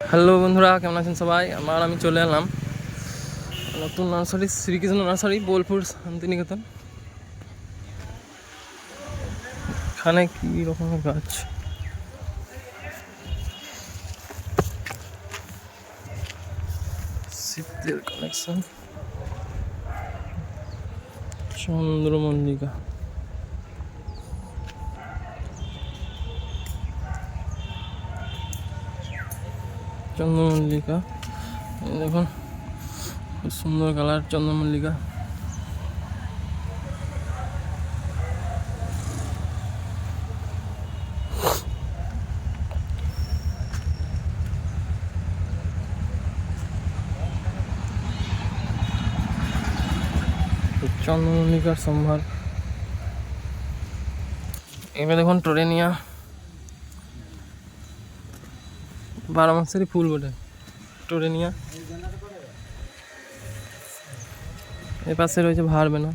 Hello বন্ধুরা, কেমন আছেন সবাই? আমার আমি চলে এলাম নতুন নার্সারি, শ্রীকৃষ্ণ নার্সারি, বোলপুর শান্তিনিকেতন। এখানে কি রকমের গাছ? শীতের কালেকশন চন্দ্রমল্লিকা। চন্দ্রমল্লিকা। এই দেখুন খুব সুন্দর কালার চন্দ্রমল্লিকা। চন্দ্রমল্লিকার সম্ভার। এবার দেখুন টোরেনিয়া। বারো মাসেরই ফুল বটে। টোরেনিয়া এর পাশে রয়েছে ভারবেনা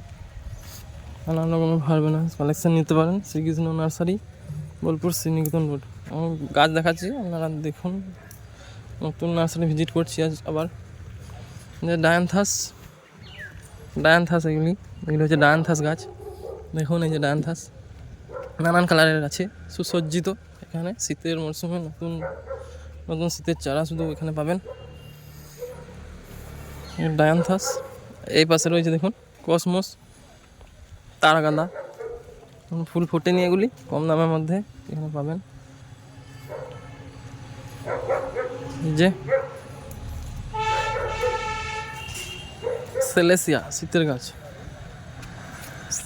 নানান রকমের ভারবেনা কালেকশন নিতে পারেন। শ্রীকৃষ্ণ নার্সারি, বোলপুর শ্রীনিকেতন রোড আমি গাছ দেখাচ্ছি, আপনারা দেখুন। নতুন নার্সারি ভিজিট করছি আজ আবার। যে ডায়ান্থাস ডায়ান্থাস এগুলি। এগুলি হচ্ছে ডায়ান্থাস গাছ। দেখুন এই যে ডায়ান্থাস নানান কালারের আছে। সুসজ্জিত এখানে শীতের মরশুমে নতুন নতুন শীতের চারা শুধু এখানে পাবেন। ডায়ান্থাস এই পাশে রয়েছে দেখুন, কসমস, তারাগাঁদা। ফুল ফোটেনি এগুলি, কম দামের মধ্যে এখানে পাবেন। যে, সেলেসিয়া, শীতের গাছ।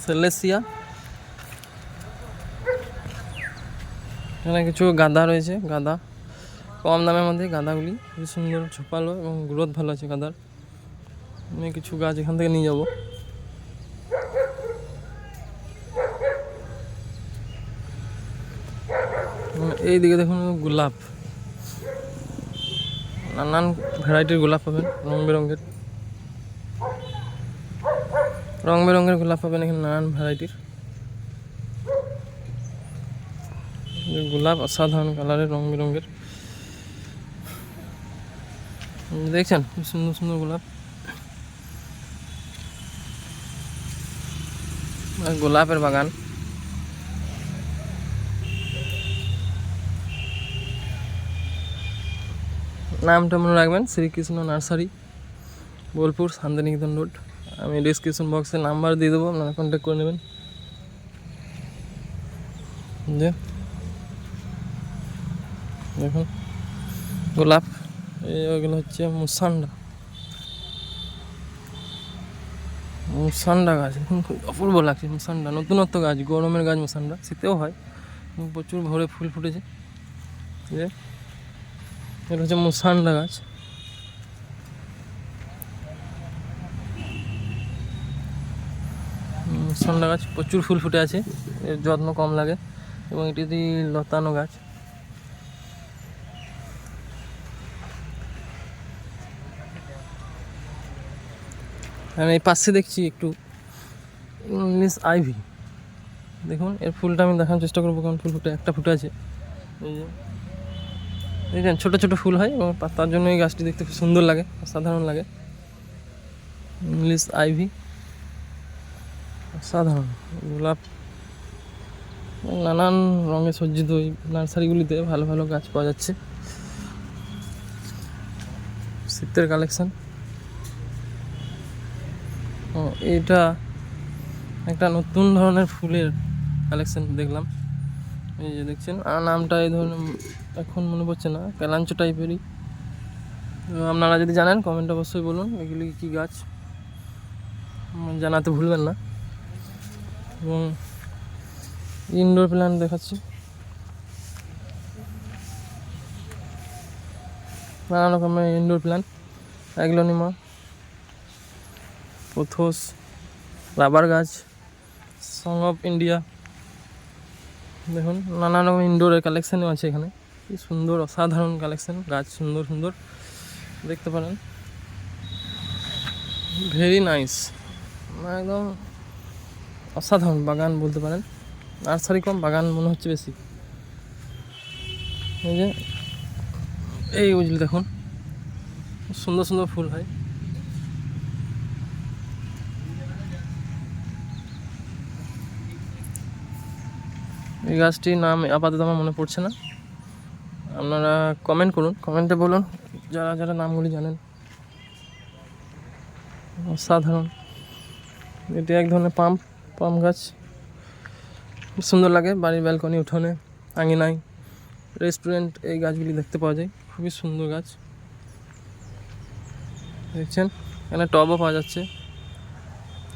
সেলেসিয়া। এখানে কিছু গাঁদা রয়েছে, গাঁদা। কম দামের মধ্যে গাঁদাগুলি। খুব সুন্দর ছোপালো এবং গ্রোথ ভালো আছে গাঁদার। আমি কিছু গাছ এখান থেকে নিয়ে যাব। এই দিকে দেখুন গোলাপ। নানান ভ্যারাইটির গোলাপ পাবেন, রং বেরঙের। রং বেরঙের গোলাপ পাবেন এখানে নানান ভ্যারাইটির। গোলাপ অসাধারণ কালারের রং বেরঙের। দেখছেন? খুব সুন্দর সুন্দর গোলাপ। গোলাপের বাগান। নামটা মনে রাখবেন, শ্রীকৃষ্ণ নার্সারি, বোলপুর, শান্তিনিকেতন রোড। আমি ডিসক্রিপশন বক্সে নাম্বার দিয়ে দেবো, আপনারা কন্ট্যাক্ট করে নেবেন। দেখুন, গোলাপ। এই ওগুলো হচ্ছে মুসান্ডা। মুসান্ডা গাছ অপূর্ব লাগছে মুসান্ডা, নতুনত্ব গাছ, গরমের গাছ মুসান্ডা, শীতেও হয় প্রচুর ভরে ফুল ফুটেছে। এটা হচ্ছে মুসান্ডা গাছ। মুসান্ডা গাছ প্রচুর ফুল ফুটে আছে, এর যত্ন কম লাগে, এবং এটি লতানো গাছ। আর এই পাশে দেখছি একটু ইংলিশ আইভি দেখুন, এর ফুলটা আমি দেখানোর চেষ্টা করব, কারণ ফুল ফুটে, একটা ফুটে আছে। দেখছেন ছোটো ছোটো ফুল হয় এবং তার জন্য এই গাছটি দেখতে খুব সুন্দর লাগে সাধারণ লাগে। ইংলিশ আইভি সাধারণ গোলাপ, নানান রঙে সজ্জিত ওই নার্সারিগুলিতে ভালো ভালো গাছ পাওয়া যাচ্ছে। শীতের কালেকশন। এটা একটা নতুন ধরনের ফুলের কালেকশন দেখলাম। এই যে দেখছেন, আর নামটা এই ধরনের এখন মনে পড়ছে না ক্যালাঞ্চো টাইপেরই। আপনারা যদি জানেন কমেন্ট অবশ্যই বলুন, এগুলি কী গাছ? জানাতে ভুলবেন না। এবং ইনডোর প্ল্যান্ট দেখাচ্ছি। নানা রকমের indoor plant aglaonema pothos, rubber গাছ সং অফ ইন্ডিয়া দেখুন নানা রকম ইনডোরের কালেকশানও আছে এখানে। কি সুন্দর, অসাধারণ কালেকশান গাছ সুন্দর সুন্দর। দেখতে পারেন। ভেরি নাইস একদম অসাধারণ বাগান বলতে পারেন। নার্সারি কম, বাগান মনে হচ্ছে বেশি। এই যে, এই বুঝলি দেখুন। সুন্দর সুন্দর ফুল হয় এই গাছটির নাম আপাতত আমার মনে পড়ছে না। আপনারা কমেন্ট করুন কমেন্টে বলুন, যারা যারা নামগুলি জানেন। অসাধারণ। এটি এক ধরনের পাম্প পাম্প গাছ। সুন্দর লাগে বাড়ির ব্যালকনি উঠোনে, আঙিনায়। রেস্টুরেন্ট এই গাছগুলি দেখতে পাওয়া যায়। খুবই সুন্দর গাছ। দেখছেন? এখানে টবও পাওয়া যাচ্ছে।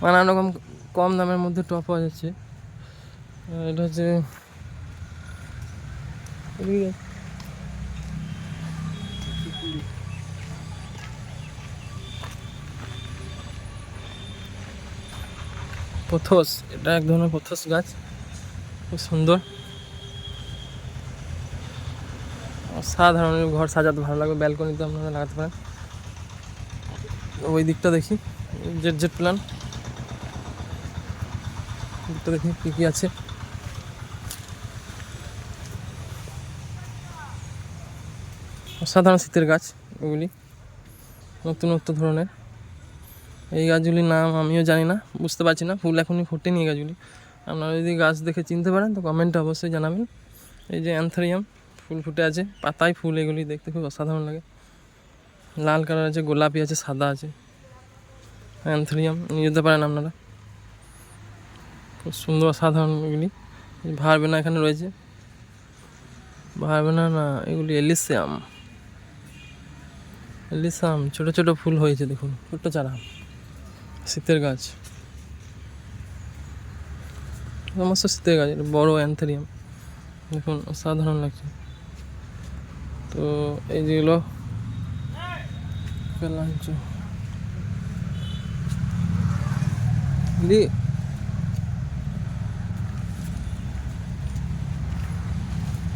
নানান রকম কম দামের মধ্যে টব পাওয়া যাচ্ছে। এটা হচ্ছে। পথস, এটা এক ধরনের পথস গাছ। খুব সুন্দর। সাধারণ ঘর সাজাতে ভালো লাগবে। ব্যালকনিতে আপনারা লাগাতে পারেন। ওই দিকটা দেখি। Jade jade plant. দিকটা দেখি কী কী আছে। সাধারণ শীতের গাছ এগুলি। নতুন নতুন ধরনের। এই গাছগুলির নাম আমিও জানি না, বুঝতে পারছি না। ফুল এখনই ফোটেনি এই গাছগুলি। আপনারা যদি গাছ দেখে চিনতে পারেন, তো কমেন্টে অবশ্যই জানাবেন। এই যে অ্যান্থারিয়াম ফুল ফুটে আছে। পাতায় ফুল এগুলি দেখতে খুব অসাধারণ লাগে। লাল কালার আছে, গোলাপি আছে, সাদা আছে। অ্যান্থারিয়াম নিয়ে যেতে পারেন আপনারা। খুব সুন্দর, অসাধারণ এগুলি। ভারবেনা এখানে রয়েছে। ভারবেনা না, এগুলি এলিসিয়াম। এলিসাম ছোট ছোট ফুল হয়েছে দেখুন, ছোট্ট চারা। শীতের গাছ। সমস্ত শীতের গাছ, এটা বড় অ্যান্থেরিয়াম। দেখুন, অসাধারণ লাগছে। তো এই যেগুলো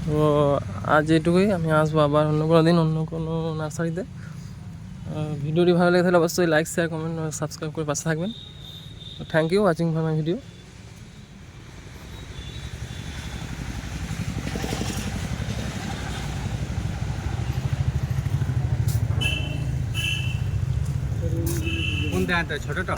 তো আজ এটুকুই আমি আসব আবার অন্য কোনো দিন, অন্য কোনো নার্সারিতে। ভিডিওটি ভালো লাগে তাহলে অবশ্যই লাইক শেয়ার কমেন্ট সাবস্ক্রাইব করে পাশে থাকবেন। Thank you watching for my video ছোটটা?